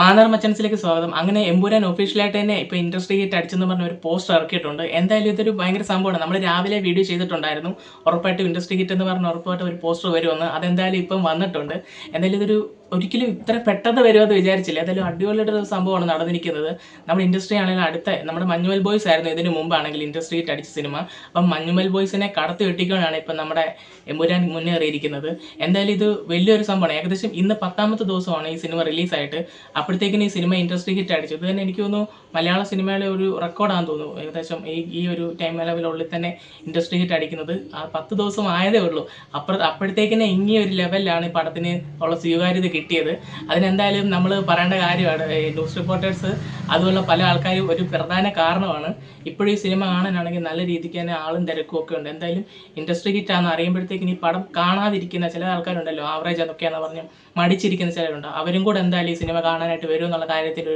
മാന്നാർ മച്ചൻസിലേക്ക് സ്വാഗതം. അങ്ങനെ എമ്പുരാൻ ഒഫീഷ്യലായിട്ട് തന്നെ ഇപ്പോൾ ഇൻഡസ്ട്രി ഹിറ്റ് അടിച്ചെന്ന് പറഞ്ഞ ഒരു പോസ്റ്റ് ഇറക്കിയിട്ടുണ്ട്. എന്തായാലും ഇതൊരു ഭയങ്കര സംഭവമാണ്. നമ്മൾ രാവിലെ വീഡിയോ ചെയ്തിട്ടുണ്ടായിരുന്നു. ഉറപ്പായിട്ടും ഇൻഡസ്ട്രി ഹിറ്റ് എന്ന് പറഞ്ഞ ഉറപ്പായിട്ടും ഒരു പോസ്റ്റർ വരുമെന്ന്. അതെന്തായാലും ഇപ്പം വന്നിട്ടുണ്ട്. എന്തായാലും ഇതൊരു ഒരിക്കലും ഇത്ര പെട്ടെന്ന് വരുമെന്ന് വിചാരിച്ചില്ല. ഏതായാലും അടിപൊളിയായിട്ട് ഒരു സംഭവമാണ് നടന്നിരിക്കുന്നത്. നമ്മുടെ ഇൻഡസ്ട്രി ആണെങ്കിൽ അടുത്ത നമ്മുടെ മഞ്ഞുമൽ ബോയ്സ് ആയിരുന്നു ഇതിന് മുമ്പാണെങ്കിൽ ഇൻഡസ്ട്രി അടിച്ച സിനിമ. അപ്പം മഞ്ഞുമൽ ബോയ്സിനെ കടത്തി വെട്ടിക്കാനാണ് ഇപ്പം നമ്മുടെ എമ്പുരാൻ മുന്നേറിയിരിക്കുന്നത്. എന്തായാലും ഇത് വലിയൊരു സംഭവമാണ്. ഏകദേശം ഇന്ന് പത്താമത്തെ ദിവസമാണ് ഈ സിനിമ റിലീസായിട്ട്. അപ്പോഴത്തേക്കിന് ഈ സിനിമ ഇൻഡസ്ട്രി ഹിറ്റ് അടിച്ചു. ഇത് തന്നെ എനിക്ക് തോന്നുന്നു മലയാള സിനിമയുടെ ഒരു റെക്കോർഡാണെന്ന് തോന്നുന്നു. ഏകദേശം ഈ ഈ ഒരു ടൈം ലെവലുള്ളിൽ തന്നെ ഇൻഡസ്ട്രി ഹിറ്റ് അടിക്കുന്നത്. ആ പത്ത് ദിവസം ആയതേ ഉള്ളൂ. അപ്പുറ അപ്പോഴത്തേക്കിനെ ഇങ്ങനെ ഒരു ലെവലിലാണ് ഈ പടത്തിന് ഉള്ള സ്വീകാര്യത കിട്ടിയത്. അതിനെന്തായാലും നമ്മൾ പറയേണ്ട കാര്യമാണ്. ന്യൂസ് റിപ്പോർട്ടേഴ്സ് അതുപോലെ പല ആൾക്കാരും ഒരു പ്രധാന കാരണമാണ്. ഇപ്പോഴും ഈ സിനിമ കാണാനാണെങ്കിൽ നല്ല രീതിക്ക് തന്നെ ആളും തിരക്കും ഒക്കെ ഉണ്ട്. എന്തായാലും ഇൻഡസ്ട്രി കിറ്റാന്ന് അറിയുമ്പോഴത്തേക്കും ഈ പടം കാണാതിരിക്കുന്ന ചില ആൾക്കാരുണ്ടല്ലോ. ആവറേജ് അതൊക്കെയാണെന്ന് പറഞ്ഞ് മടിച്ചിരിക്കുന്ന ചിലരുണ്ട്. അവരും കൂടെ എന്തായാലും ഈ സിനിമ കാണാനായിട്ട് വരും എന്നുള്ള കാര്യത്തിൽ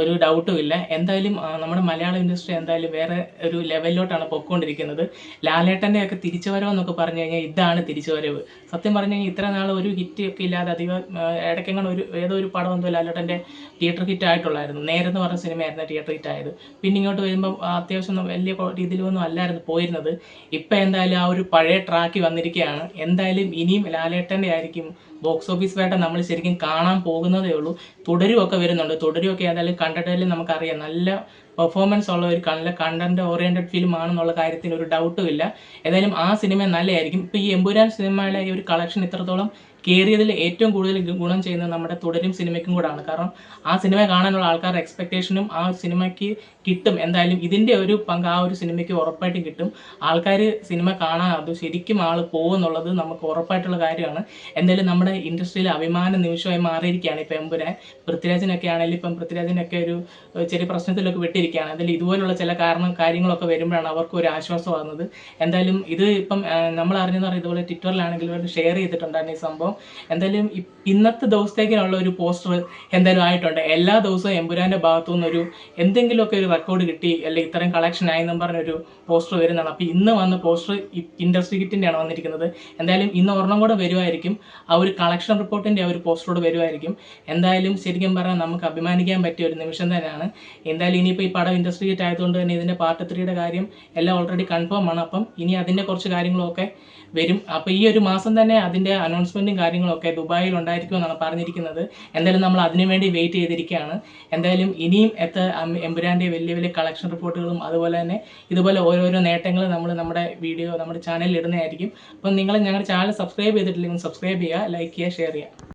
ഒരു ഡൗട്ടും ഇല്ല. എന്തായാലും നമ്മുടെ മലയാള ഇൻഡസ്ട്രി എന്തായാലും വേറെ ഒരു ലെവലിലോട്ടാണ് പൊയ്ക്കൊണ്ടിരിക്കുന്നത്. ലാലേട്ടന്റെ ഒക്കെ തിരിച്ചുവരവ് എന്നൊക്കെ പറഞ്ഞു കഴിഞ്ഞാൽ ഇതാണ് തിരിച്ചുവരവ്. സത്യം പറഞ്ഞു കഴിഞ്ഞാൽ ഇത്ര നാൾ ഒരു ഹിറ്റ് ഒക്കെ ഇല്ലാതെ അധികം ഇടയ്ക്കെങ്ങനെ ഒരു ഏതോ ഒരു പടം എന്തോ ലാലേട്ടന്റെ തിയേറ്റർ ഹിറ്റ് ആയിട്ടുള്ളായിരുന്നു. നേരെ എന്ന് പറഞ്ഞ സിനിമയായിരുന്നു തിയേറ്റർ ഹിറ്റ് ആയത്. പിന്നെ ഇങ്ങോട്ട് വരുമ്പോൾ അത്യാവശ്യം വലിയ രീതിയിലൊന്നും അല്ലായിരുന്നു പോയിരുന്നത്. ഇപ്പം എന്തായാലും ആ ഒരു പഴയ ട്രാക്കി വന്നിരിക്കുകയാണ്. എന്തായാലും ഇനിയും ലാലേട്ടന്റെ ആയിരിക്കും ബോക്സ് ഓഫീസ് വേട്ട നമ്മൾ ശരിക്കും കാണാൻ പോകുന്നതേ ഉള്ളൂ. തുടരുമൊക്കെ വരുന്നുണ്ട്. തുടരുമൊക്കെ ഏതായാലും കണ്ടിട്ടാലും നമുക്കറിയാം. നല്ല പെർഫോമൻസ് ഉള്ള ഒരു നല്ല കണ്ടന്റ് ഓറിയന്റഡ് ഫിലിം ആണെന്നുള്ള കാര്യത്തിൽ ഒരു ഡൗട്ടും ഇല്ല. ഏതായാലും ആ സിനിമ നല്ലതായിരിക്കും. ഇപ്പോൾ ഈ എമ്പുരാൻ സിനിമയുടെ ഈ ഒരു കളക്ഷൻ ഇത്രത്തോളം കയറിയതിൽ ഏറ്റവും കൂടുതൽ ഗുണം ചെയ്യുന്നത് നമ്മുടെ തുടരും സിനിമയ്ക്കും കൂടാണ്. കാരണം ആ സിനിമ കാണാനുള്ള ആൾക്കാരുടെ എക്സ്പെക്റ്റേഷനും ആ സിനിമയ്ക്ക് കിട്ടും. എന്തായാലും ഇതിന്റെ ഒരു പങ്ക് ആ ഒരു സിനിമയ്ക്ക് ഉറപ്പായിട്ടും കിട്ടും. ആൾക്കാർ സിനിമ കാണാൻ അത് ശരിക്കും ആൾ പോകുമെന്നുള്ളത് നമുക്ക് ഉറപ്പായിട്ടുള്ള കാര്യമാണ്. എന്തായാലും നമ്മുടെ ഇൻഡസ്ട്രിയിൽ അഭിമാന നിമിഷമായി മാറിയിരിക്കുകയാണ് ഇപ്പം എമ്പുരാൻ. പൃഥ്വിരാജിനൊക്കെ ആണെങ്കിലും ഇപ്പം പൃഥ്വിരാജിനൊക്കെ ഒരു ചെറിയ പ്രശ്നത്തിലൊക്കെ വിട്ടിരിക്കുകയാണ് എന്തായാലും ഇതുപോലുള്ള ചില കാരണം കാര്യങ്ങളൊക്കെ വരുമ്പോഴാണ് അവർക്ക് ഒരു ആശ്വാസമാകുന്നത്. എന്തായാലും ഇത് ഇപ്പം നമ്മൾ അറിഞ്ഞെന്ന് പറഞ്ഞാൽ ഇതുപോലെ ട്വിറ്ററിലാണെങ്കിലും ഷെയർ ചെയ്തിട്ടുണ്ടായിരുന്നു ഈ സംഭവം. എന്തായാലും ഇന്നത്തെ ദിവസത്തേക്കിനുള്ള ഒരു പോസ്റ്റർ എന്തായാലും ആയിട്ടുണ്ട്. എല്ലാ ദിവസവും എമ്പുരാന്റെ ഭാഗത്തു നിന്നൊരു എന്തെങ്കിലുമൊക്കെ ഒരു റെക്കോർഡ് കിട്ടി അല്ലെങ്കിൽ ഇത്തരം കളക്ഷൻ ആയെന്നും പറഞ്ഞൊരു പോസ്റ്റർ വരുന്നതാണ്. അപ്പോൾ ഇന്ന് വന്ന പോസ്റ്റർ ഇൻഡസ്ട്രി കിറ്റിന്റെയാണ് വന്നിരിക്കുന്നത്. എന്തായാലും ഇന്ന് ഒരെണ്ണം കൂടെ വരുമായിരിക്കും ആ ഒരു കളക്ഷൻ റിപ്പോർട്ടിന്റെ ആ ഒരു പോസ്റ്ററോട് വരുമായിരിക്കും എന്തായാലും ശരിക്കും പറഞ്ഞാൽ നമുക്ക് അഭിമാനിക്കാൻ പറ്റിയ ഒരു നിമിഷം തന്നെയാണ്. എന്തായാലും ഇനിയിപ്പോൾ ഈ പടം ഇൻഡസ്ട്രി കിറ്റ് ആയതുകൊണ്ട് തന്നെ ഇതിന്റെ പാർട്ട് ത്രീയുടെ കാര്യം എല്ലാം ഓൾറെഡി കൺഫേം ആണ്. അപ്പം ഇനി അതിന്റെ കുറച്ച് കാര്യങ്ങളൊക്കെ വരും. അപ്പോൾ ഈ ഒരു മാസം തന്നെ അതിന്റെ അനൗൺസ്മെന്റും കാര്യങ്ങളൊക്കെ ദുബായിൽ ഉണ്ടായിരിക്കുമെന്നാണ് പറഞ്ഞിരിക്കുന്നത്. എന്തായാലും നമ്മൾ അതിനുവേണ്ടി വെയിറ്റ് ചെയ്തിരിക്കുകയാണ്. എന്തായാലും ഇനിയും എത്ര എമ്പുരാന്റെ വലിയ വലിയ കളക്ഷൻ റിപ്പോർട്ടുകളും അതുപോലെ തന്നെ ഇതുപോലെ ഓരോരോ നേട്ടങ്ങൾ നമ്മൾ നമ്മുടെ വീഡിയോ നമ്മുടെ ചാനലിൽ ഇടുന്നതായിരിക്കും. അപ്പം നിങ്ങൾ ഞങ്ങളുടെ ചാനൽ സബ്സ്ക്രൈബ് ചെയ്തിട്ടില്ലെങ്കിൽ സബ്സ്ക്രൈബ് ചെയ്യുക ലൈക്ക് ചെയ്യുക ഷെയർ ചെയ്യുക.